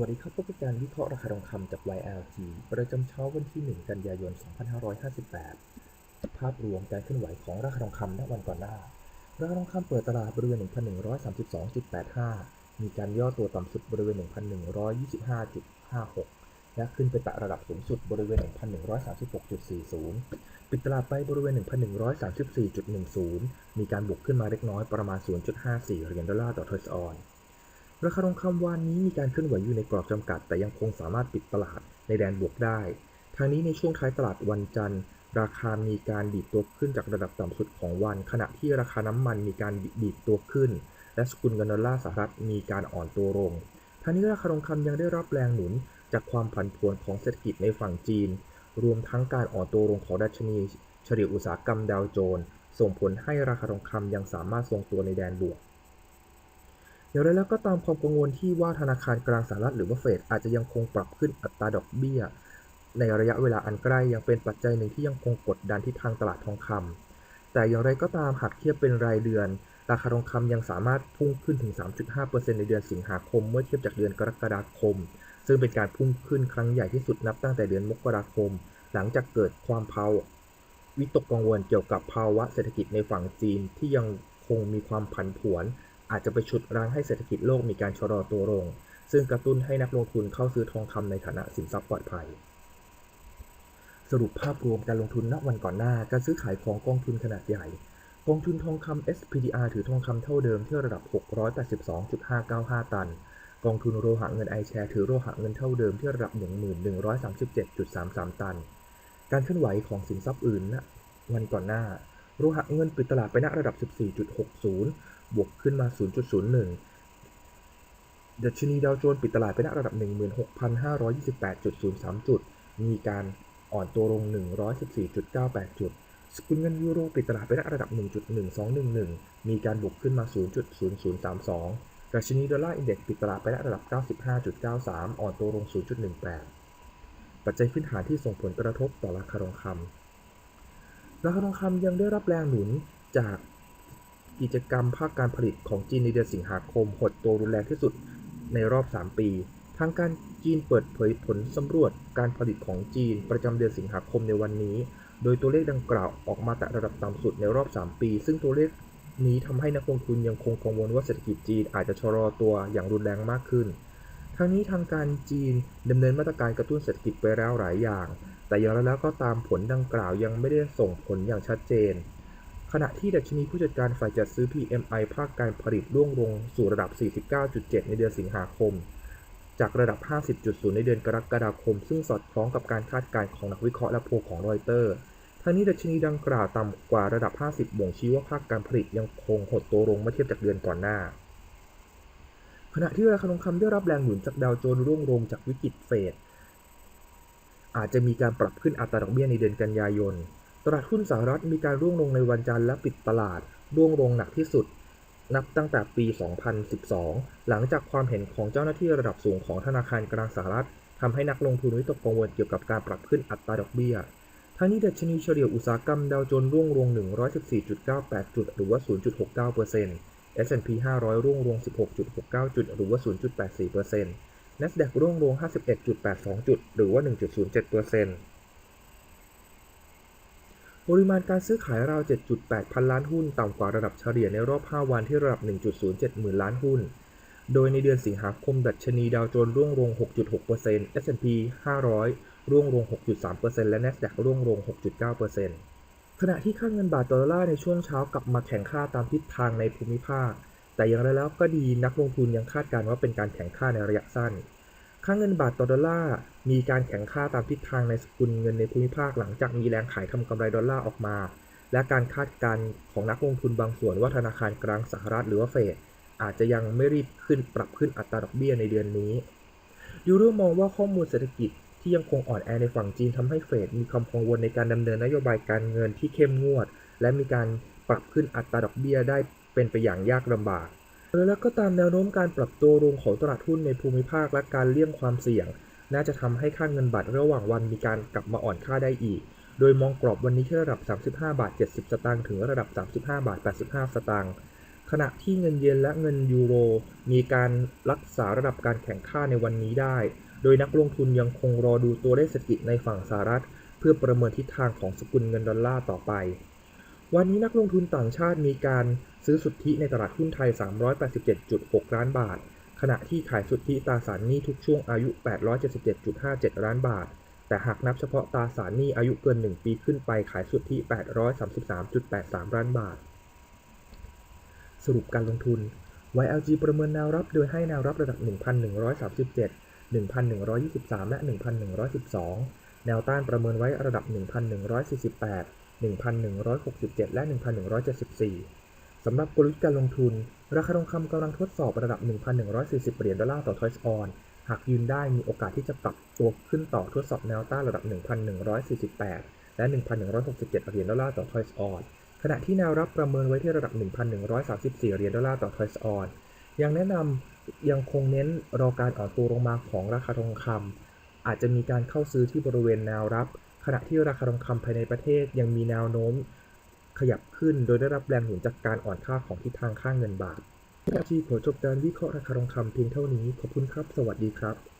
วัสดีครับพบกับการวิเคราะห์ราคาทองคำจาก YLT ประจำเช้าวันที่ 1 กันยายน 2558 ภาพรวมการเคลื่อนไหวของราคาทองคำณวันก่อนหน้า ราคาทองคำเปิดตลาดบริเวณ 1,132.85 มีการย่อตัวต่ำสุดบริเวณ 1,125.56 และขึ้นไปแตะระดับสูงสุดบริเวณ 1,136.40 ปิดตลาดไปบริเวณ 1,134.10 มีการบวกขึ้นมาเล็กน้อยประมาณ 0.54 เหรียญดอลลาร์ต่อทรัสออน ราคาทองคำวันนี้มีการเคลื่อนไหวอยู่ในกรอบจำกัด แต่ยังคงสามารถปิดตลาดในแดนบวกได้ ทางนี้ในช่วงท้ายตลาดวันจันทร์ ราคามีการดีดตัวขึ้นจากระดับต่ำสุดของวัน ขณะที่ราคาน้ำมันมีการดีดตัวขึ้น และสกุลเงินดอลลาร์สหรัฐมีการอ่อนตัวลงทางนี้ราคาทองคำยังได้รับแรงหนุนจากความผันผวนของเศรษฐกิจในฝั่งจีน รวมทั้งการอ่อนตัวลงของดัชนีเฉลี่ยอุตสาหกรรมดาวโจนส์ส่งผลให้ราคาทองคำยังสามารถทรงตัวในแดนบวก อย่างไรแล้วก็ตามความกังวลที่ว่าธนาคารกลางสหรัฐหรือว่าเฟดอาจจะยังคงปรับขึ้นอัตราดอกเบี้ย ในระยะเวลาอันใกล้ยังเป็นปัจจัยหนึ่งที่ยังคงกดดันที่ทางตลาดทองคำแต่อย่างไรก็ตามหากเทียบเป็นรายเดือน ราคาทองคำยังสามารถพุ่งขึ้นถึง 3.5%ในเดือนสิงหาคม เมื่อเทียบจากเดือนกรกฎาคม ซึ่งเป็นการพุ่งขึ้นครั้งใหญ่ที่สุดนับตั้งแต่เดือนมกราคม หลังจากเกิดความภาวะวิตกกังวลเกี่ยวกับภาวะเศรษฐกิจในฝั่งจีนที่ยังคงมีความผันผวน อาจจะไปฉุดรั้งให้เศรษฐกิจโลกมีการชะลอตัวลง ซึ่งกระตุ้นให้นักลงทุนเข้าซื้อทองคำในฐานะสินทรัพย์ปลอดภัย สรุปภาพรวมการลงทุนณวันก่อนหน้า การซื้อขายของกองทุนขนาดใหญ่ กองทุนทองคำ SPDR ถือทองคำเท่าเดิมที่ระดับ 682.595 ตัน กองทุนโลหะเงิน iShare ถือโลหะเงินเท่าเดิมที่ระดับ 1137.33 ตัน การเคลื่อนไหวของสินทรัพย์อื่นณวันก่อนหน้าโลหะเงินปิดตลาดไปณระดับ 14.60 บวกขึ้นมา 0.01 ดัชนีดาวโจนส์ปิดตลาดไปณระดับ 16,528.03 จุด มีการอ่อนตัวลง 114.98 จุด สกุลเงินยูโรปิดตลาดไปณระดับ 1.1211 มีการบวกขึ้นมา 0.0032 ดัชนีดอลลาร์อินเด็กซ์ปิดตลาดไปณระดับ 95.93 อ่อนตัวลง 0.18 ปัจจัยพื้นฐานที่ส่งผลกระทบต่อราคาทองคำราคาทองคำยังได้รับแรงหนุนจาก กิจกรรมภาคการผลิตของจีนในเดือนสิงหาคมหดตัวรุนแรงที่สุดในรอบ 3 ปี ทางการจีนเปิดเผยผลสำรวจการผลิตของจีนประจำเดือนสิงหาคมในวันนี้ โดยตัวเลขดังกล่าวออกมาแต่ระดับต่ำสุดในรอบ 3 ปี ซึ่งตัวเลขนี้ทำให้นักลงทุนยังคงกังวลว่าเศรษฐกิจจีนอาจจะชะลอตัวอย่างรุนแรงมากขึ้น ทั้งนี้ทางการจีนดำเนินมาตรการกระตุ้นเศรษฐกิจไปแล้วหลายอย่าง แต่อย่างไรแล้วก็ตามผลดังกล่าวยังไม่ได้ส่งผลอย่างชัดเจน ณะที่ดัชนีผู้จัดการฝ่ายจัดซื้อ PMI ภาคการผลิตร่วงลงสู่ระดับ 49.7 ในเดือนสิงหาคม จากระดับ 50.0 ในเดือนกรกฎาคม ซึ่งสอดคล้องกับการคาดการณ์ของนักวิเคราะห์และโพลของรอยเตอร์ ทั้งนี้ดัชนีดังกล่าวต่ำกว่าระดับ 50 บ่งชี้ว่าภาคการผลิตยังคงหดตัวลงเมื่อเทียบจากเดือนก่อนหน้า ขณะที่ราคาทองคำได้รับแรงหนุนจากดาวโจนส์ร่วงลงจากวิกฤตเฟดอาจจะมีการปรับขึ้นอัตราดอกเบี้ยในเดือนกันยายน ตลาดหุ้นสหรัฐมีการร่วงลงในวันจันทร์และปิดตลาด ร่วงลงหนักที่สุด นับตั้งแต่ปี 2012 หลังจากความเห็นของเจ้าหน้าที่ระดับสูงของธนาคารกลางสหรัฐทำให้นักลงทุนวิตกกังวลเกี่ยวกับการปรับขึ้นอัตราดอกเบี้ย ทั้งนี้ดัชนีเฉลี่ยอุตสาหกรรมดาวโจนส์ร่วงลง 114.98 จุด หรือว่า 0.69% S&P 500 ร่วงลง 16.69 จุด หรือว่า 0.84% NASDAQ ร่วงลง 51.82 จุด หรือว่า 1.07% ปริมาณการซื้อขายราว 7.8 พันล้านหุ้น ต่ำกว่าระดับเฉลี่ยในรอบ 5 วันที่ระดับ 1.07 หมื่นล้านหุ้น โดยในเดือนสิงหาคมดัชนีดาวโจนส์ร่วงลง 6.6% S&P 500 ร่วงลง 6.3%และ NASDAQ ร่วงลง 6.9%ขณะที่ค่าเงินบาทต่อดอลลาร์ในช่วงเช้ากลับมาแข็งค่าตามทิศทางในภูมิภาค แต่อย่างไรแล้วก็ดีนักลงทุนยังคาดการณ์ว่าเป็นการแข็งค่าในระยะสั้น ค่าเงินบาทต่อดอลลาร์มีการแข็งค่าตามทิศทางในสกุลเงินในภูมิภาคหลังจากมีแรงขายทำกำไรดอลลาร์ออกมา และการคาดการณ์ของนักลงทุนบางส่วนว่าธนาคารกลางสหรัฐหรือว่าเฟดอาจจะยังไม่รีบขึ้นปรับขึ้นอัตราดอกเบี้ยในเดือนนี้ยูโรมองว่าข้อมูลเศรษฐกิจที่ยังคงอ่อนแอในฝั่งจีนทำให้เฟดมีความกังวลในการดำเนินนโยบายการเงินที่เข้มงวด และมีการปรับขึ้นอัตราดอกเบี้ยได้เป็นไปอย่างยากลำบาก แล้วก็ตามแนวโน้มการปรับตัวลงของตลาดหุ้นในภูมิภาคและการเลี่ยงความเสี่ยง น่าจะทำให้ค่าเงินบาทระหว่างวันมีการกลับมาอ่อนค่าได้อีก โดยมองกรอบวันนี้ที่ระดับ 35 บาท 70 สตางค์ถึงระดับ 35 บาท 85 สตางค์ขณะที่เงินเยนและเงินยูโร มีการรักษาระดับการแข่งข้าในวันนี้ได้ โดยนักลงทุนยังคงรอดูตัวเลขเศรษฐกิจในฝั่งสหรัฐ เพื่อประเมินทิศทางของสกุลเงินดอลลาร์ต่อไป วันนี้นักลงทุนต่างชาติมีการซื้อสุทธิในตลาดหุ้นไทย 387.6 ล้านบาท ขณะที่ขายสุทธิตราสารหนี้ทุกช่วงอายุ 877.57 ล้านบาท แต่หากนับเฉพาะตราสารหนี้อายุเกิน 1 ปีขึ้นไปขายสุทธิ 833.83 ล้านบาท สรุปการลงทุน YLG ประเมินแนวรับโดยให้แนวรับระดับ 1,137 1,123 และ 1,112 แนวต้านประเมินไว้ระดับ 1,148 1,167 และ 1,174 สำหรับกลยุทธ์การลงทุน ราคาทองคำกำลังทดสอบระดับ 1,140 เหรียญดอลลาร์ต่อทอยส์ออน หากยืนได้มีโอกาสที่จะปรับตัวขึ้นต่อทดสอบแนวต้านระดับ 1,148 และ 1,167 เหรียญดอลลาร์ต่อทอยส์ออนขณะที่แนวรับประเมินไว้ที่ระดับ 1,134 เหรียญดอลลาร์ต่อทอยส์ออนยังแนะนำยังคงเน้นรอการอ่อนตัวลงมาของราคาทองคำอาจจะมีการเข้าซื้อที่บริเวณแนวรับ ขณะที่ราคาทองคำภายในประเทศยังมีแนวโน้มขยับขึ้น โดยได้รับแรงหนุนจากการอ่อนค่าของทิศทางค่างเงินบาทที่ขอจบการวิเคราะห์ราคาทองคำเพียงเท่านี้ ขอบคุณครับ สวัสดีครับ